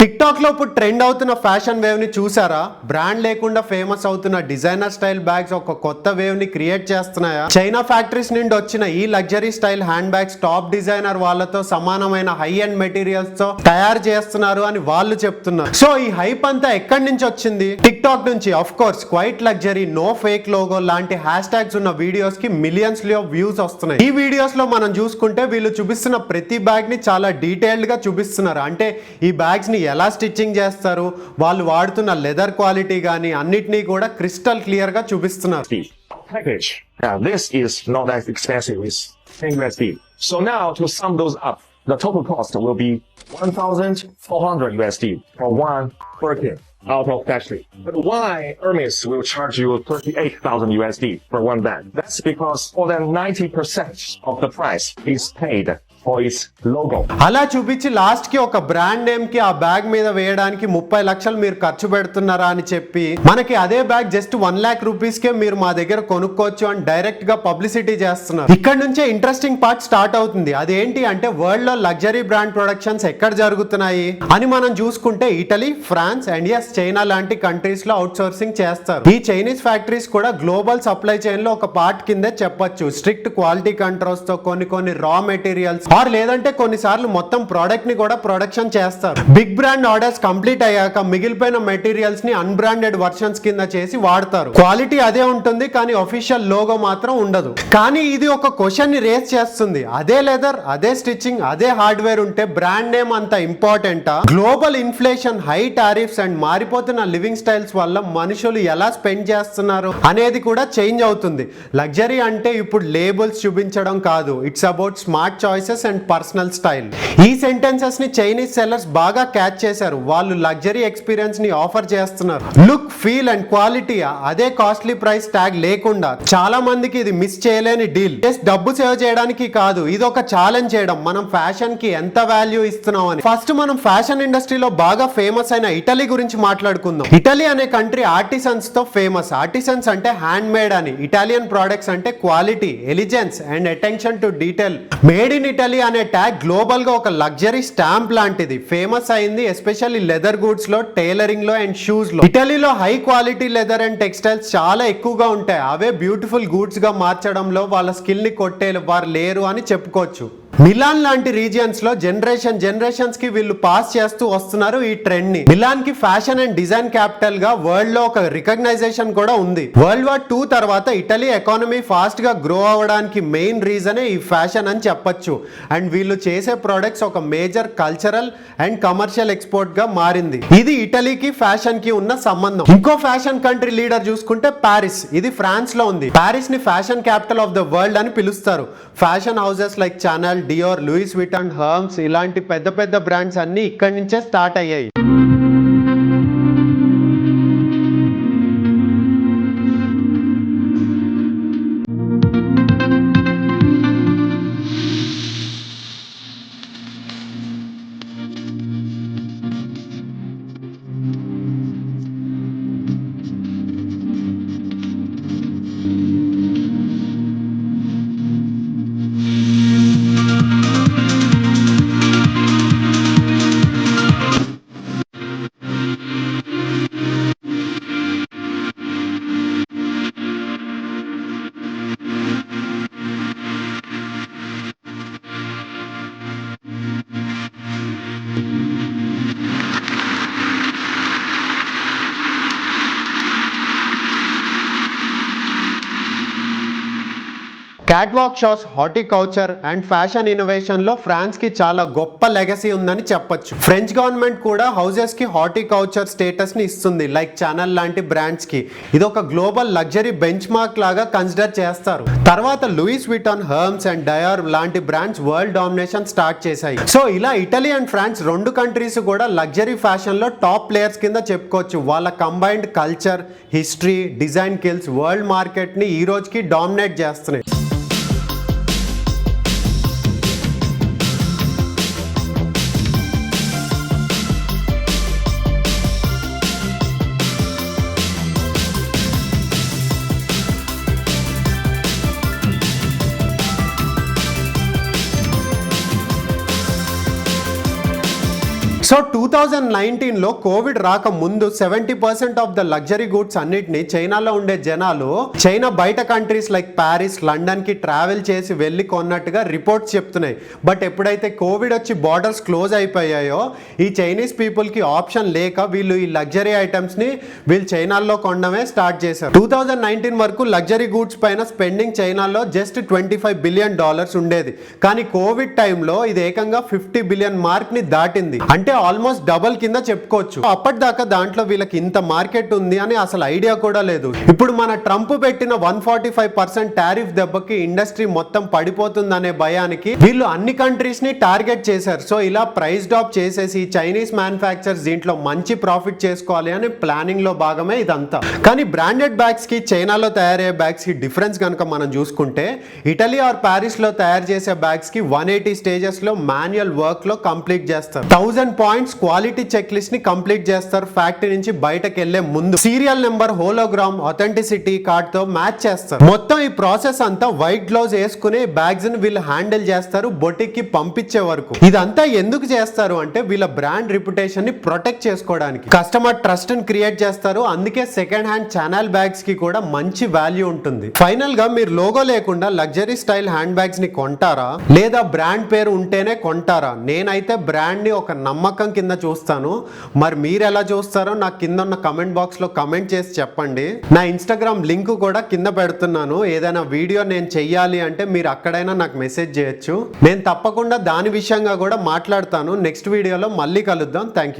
టిక్టాక్లో ఇప్పుడు ట్రెండ్ అవుతున్న ఫ్యాషన్ వేవ్ని చూసారా? బ్రాండ్ లేకుండా ఫేమస్ అవుతున్న డిజైనర్ స్టైల్ బ్యాగ్స్ ఒక కొత్త వేవ్ని క్రియేట్ చేస్తున్నాయా? చైనా ఫ్యాక్టరీస్ నుండి వచ్చిన ఈ luxury style hand bags top designer వాళ్ళతో సమానమైన హై అండ్ మెటీరియల్స్తో తయారు చేస్తున్నారు అని వాళ్ళు చెప్తున్నారు. సో ఈ హైప్ అంతా ఎక్కడి నుంచి వచ్చింది? టిక్టాక్ నుంచి of course quiet luxury no fake logo లాంటి హ్యాష్ ట్యాగ్స్ ఉన్న వీడియోస్కి మిలియన్స్లో వ్యూస్ వస్తున్నాయి. ఈ వీడియోస్లో మనం చూసుకుంటే వీళ్ళు చూపిస్తున్న ప్రతి బ్యాగ్ని చాలా డీటెయిల్డ్గా చూపిస్తున్నారు. అంటే ఈ బ్యాగ్స్ని ఎలా స్టిచ్చింగ్ చేస్తారు వాళ్ళు వాడుతున్న లెదర్ క్వాలిటీ కానీ అన్నిటినీ కూడా క్రిస్టల్ క్లియర్ గా చూపిస్తున్నారు USD package. Now this is not as expensive, it's 10 USD. So now to sum those up, the total cost will be 1,400 USD for one Birkin out of factory. But why Hermes will charge you 38,000 USD for one bag? That's because more than 90% of the price is paid voice logo అలా చూపించి లాస్ట్కి ఒక brand నేమ్కి ఆ bag మీద వేయడానికి ముప్పై లక్షలు మీరు ఖర్చు పెడుతున్నారా అని చెప్పి మనకి అదే bag just one lakh rupees కే మీరు మా దగ్గర కొనుక్కోవచ్చు అని డైరెక్ట్గా పబ్లిసిటీ చేస్తున్నారు. ఇక్కడ నుంచే ఇంట్రెస్టింగ్ పార్ట్ స్టార్ట్ అవుతుంది. అదేంటి అంటే వరల్డ్లో లగ్జరీ బ్రాండ్ ప్రొడక్షన్స్ ఎక్కడ జరుగుతున్నాయి అని మనం చూసుకుంటే Italy France and yes China లాంటి కంట్రీస్లో అవుట్ సోర్సింగ్ చేస్తారు. ఈ చైనీస్ ఫ్యాక్టరీస్ కూడా గ్లోబల్ సప్లై చైన్లో ఒక పార్ట్ కిందే చెప్పొచ్చు. స్ట్రిక్ట్ క్వాలిటీ కంట్రోల్స్తో కొన్ని కొన్ని రా మెటీరియల్స్ ఆర్ లేదంటే కొన్నిసార్లు మొత్తం ప్రోడక్ట్ని కూడా ప్రొడక్షన్ చేస్తారు. బిగ్ బ్రాండ్ ఆర్డర్స్ కంప్లీట్ అయ్యాక మిగిలిపోయిన మెటీరియల్స్ని అన్బ్రాండెడ్ వర్షన్స్ కింద చేసి వాడతారు. క్వాలిటీ అదే ఉంటుంది కానీ ఒఫిషియల్ లోగో మాత్రం ఉండదు. కానీ ఇది ఒక క్వశ్చన్ని రేస్ చేస్తుంది. అదే లెదర్ అదే స్టిచ్చింగ్ అదే హార్డ్వేర్ ఉంటే బ్రాండ్ నేమ్ అంత ఇంపార్టెంటా global inflation high tariffs and మారిపోతున్న living styles వల్ల మనుషులు ఎలా స్పెండ్ చేస్తున్నారు అనేది కూడా చేంజ్ అవుతుంది. లగ్జరీ అంటే ఇప్పుడు లేబుల్స్ చూపించడం కాదు. It's about smart choices and personal style ఈ సెంటెన్సెస్ని చైనీస్ సెల్లర్స్ బాగా క్యాచ్ చేశారు. వాళ్ళు లగ్జరీ ఎక్స్పీరియన్స్ని ఆఫర్ చేస్తున్నారు. లుక్ ఫీల్ అండ్ క్వాలిటీ అదే కాస్ట్లీ ప్రైస్ ట్యాగ్ లేకుండా చాలా మందికి ఇది మిస్ చేయలేని డీల్ జస్ట్ డబ్బు సేవ్ చేయడానికి కాదు ఇది ఒక ఛాలెంజ్ చేయడం. మనం ఫ్యాషన్కి ఎంత వాల్యూ ఇస్తున్నాం అని ఫస్ట్ మనం ఫ్యాషన్ ఇండస్ట్రీలో బాగా ఫేమస్ అయిన ఇటలీ గురించి మాట్లాడుకుందాం. ఇటలీ అనే కంట్రీ ఆర్టిసన్స్తో ఫేమస్ ఆర్టిసన్స్ అంటే హ్యాండ్ మేడ్ అని. ఇటాలియన్ ప్రొడక్ట్స్ అంటే quality elegance and attention to detail made in Italy అనే ట్యాగ్ గ్లోబల్గా ఒక లగ్జరీ స్టాంప్ లాంటిది. ఫేమస్ అయింది ఎస్పెషల్లీ లెదర్ గూడ్స్లో అండ్ షూస్లో ఇటలీలో high quality leather and textiles చాలా ఎక్కువగా ఉంటాయి. అవే బ్యూటిఫుల్ గూడ్స్గా మార్చడంలో వాళ్ళ స్కిల్ని కొట్టే వారు లేరు అని చెప్పుకోవచ్చు. మిలాన్ లాంటి రీజియన్స్లో జనరేషన్ జనరేషన్స్కి వీళ్ళు పాస్ చేస్తూ వస్తున్నారు ఈ ట్రెండ్ని. మిలాన్కి ఫ్యాషన్ అండ్ డిజైన్ క్యాపిటల్గా వరల్డ్లో ఒక రికగ్నైజేషన్ కూడా ఉంది. వరల్డ్ వార్ టూ తర్వాత ఇటలీ ఎకానమీ ఫాస్ట్గా గ్రో అవ్వడానికి మెయిన్ రీజనే ఈ ఫ్యాషన్ అని చెప్పొచ్చు. అండ్ వీళ్ళు చేసే ప్రొడక్ట్స్ ఒక మేజర్ కల్చరల్ అండ్ కమర్షియల్ ఎక్స్పోర్ట్గా మారింది. ఇది ఇటలీకి ఫ్యాషన్కి ఉన్న సంబంధం. ఇంకో ఫ్యాషన్ కంట్రీ లీడర్ చూసుకుంటే ప్యారిస్ ఇది ఫ్రాన్స్లో ఉంది. ప్యారిస్ని fashion capital of the world అని పిలుస్తారు. Fashion houses like Chanel Dior Louis Vuitton Hermes ఇలాంటి పెద్ద పెద్ద బ్రాండ్స్ అన్నీ ఇక్కడి నుంచే స్టార్ట్ అయ్యాయి. Catwalk shows horticulture and fashion ఇన్నోవేషన్లో ఫ్రాన్స్కి చాలా గొప్ప లెగసీ ఉందని చెప్పొచ్చు. ఫ్రెంచ్ గవర్నమెంట్ కూడా హౌసెస్కి హార్టికల్చర్ స్టేటస్ని ఇస్తుంది. లైక్ ఛానల్ లాంటి బ్రాండ్స్కి. ఇది ఒక గ్లోబల్ లగ్జరీ బెంచ్ మార్క్ లాగా కన్సిడర్ చేస్తారు. తర్వాత Louis Vuitton Hermes and Dior లాంటి బ్రాండ్స్ వరల్డ్ డామినేషన్ స్టార్ట్ చేశాయి. సో ఇలా ఇటలీ అండ్ ఫ్రాన్స్ రెండు కంట్రీస్ కూడా లగ్జరీ ఫ్యాషన్లో టాప్ ప్లేయర్స్ కింద చెప్పుకోవచ్చు. వాళ్ళ combined culture history design skills world మార్కెట్ని ఈ రోజుకి డామినేట్ చేస్తున్నాయి. సో టూ థౌజండ్ నైన్టీన్లో కోవిడ్ రాక ముందు seventy percent of the luxury goods అన్నిటిని చైనాలో ఉండే జనాలు చైనా బయట కంట్రీస్ లైక్ ప్యారిస్ లండన్కి ట్రావెల్ చేసి వెళ్ళి కొన్నట్టుగా రిపోర్ట్స్ చెప్తున్నాయి. బట్ ఎప్పుడైతే కోవిడ్ వచ్చి బార్డర్స్ క్లోజ్ అయిపోయాయో ఈ చైనీస్ పీపుల్కి ఆప్షన్ లేక వీళ్ళు ఈ లగ్జరీ ఐటమ్స్ని వీళ్ళు చైనాలో కొనడమే స్టార్ట్ చేశారు. టూ థౌజండ్ నైన్టీన్ వరకు లగ్జరీ గూడ్స్ పైన స్పెండింగ్ చైనాలో just twenty five billion dollars ఉండేది. కానీ కోవిడ్ టైంలో ఇది ఏకంగా ఫిఫ్టీ బిలియన్ మార్క్ని దాటింది. అంటే ఆల్మోస్ట్ డబల్ కింద చెప్పుకోవచ్చు. అప్పటిదాకా దాంట్లో వీళ్ళకి ఇంత మార్కెట్ ఉంది అని అసలు ఐడియా కూడా లేదు. ఇప్పుడు మన ట్రంప్ పెట్టిన one forty five percent tariff దెబ్బకి ఇండస్ట్రీ మొత్తం పడిపోతుందనే భయానికి వీళ్ళు అన్ని కంట్రీస్ని టార్గెట్ చేశారు. సో ఇలా ప్రైస్ డ్రాప్ చేసేసి చైనీస్ మ్యానుఫ్యాక్చర్స్ దీంట్లో మంచి ప్రాఫిట్ చేసుకోవాలి అని ప్లానింగ్లో భాగమే ఇదంతా. కానీ బ్రాండెడ్ బ్యాగ్స్కి చైనాలో తయారయ్యే బ్యాగ్స్కి డిఫరెన్స్ కనుక మనం చూసుకుంటే ఇటలీ ఆర్ ప్యారిస్లో తయారు చేసే బ్యాగ్స్కి వన్ ఎయిటీ స్టేజెస్లో మాన్యువల్ వర్క్లో కంప్లీట్ చేస్తారు. థౌసండ్ పాయింట్స్ క్వాలిటీ చెక్ లిస్ట్ని కంప్లీట్ చేస్తారు. ఫ్యాక్టరీ నుంచి బయటకు వెళ్ళే ముందు సీరియల్ నెంబర్ హోలోగ్రామ్ అథెంటిసిటీ కార్డ్తో మ్యాచ్ చేస్తారు. మొత్తం ఈ ప్రాసెస్ అంతా వైట్ గ్లౌజ్ వేసుకుని బ్యాగ్స్ని వీళ్ళు హ్యాండిల్ చేస్తారు బొటిక్కి పంపించే వరకు. ఇదంతా ఎందుకు చేస్తారు అంటే వీళ్ళ బ్రాండ్ రిప్యుటేషన్ని ప్రొటెక్ట్ చేసుకోవడానికి. కస్టమర్ ట్రస్ట్ని క్రియేట్ చేస్తారు అందుకే సెకండ్ హ్యాండ్ ఛానల్ బ్యాగ్స్కి కూడా మంచి వాల్యూ ఉంటుంది. ఫైనల్గా మీరు లోగో లేకుండా లగ్జరీ స్టైల్ హ్యాండ్ బ్యాగ్స్ని కొంటారా? లేదా బ్రాండ్ పేరు ఉంటేనే కొంటారా? నేనైతే బ్రాండ్ని ఒక నమ్మకం కింద చూస్తాను. మరి మీరు ఎలా చూస్తారో నా కింద ఉన్న కమెంట్ బాక్స్లో కమెంట్ చేసి చెప్పండి. నా ఇన్స్టాగ్రామ్ లింక్ కూడా కింద పెడుతున్నాను. ఏదైనా వీడియో నేను చెయ్యాలి అంటే మీరు అక్కడైనా నాకు మెసేజ్ చేయొచ్చు. నేను తప్పకుండా దాని విషయంగా కూడా మాట్లాడతాను. నెక్స్ట్ వీడియోలో మళ్ళీ కలుద్దాం. Thank you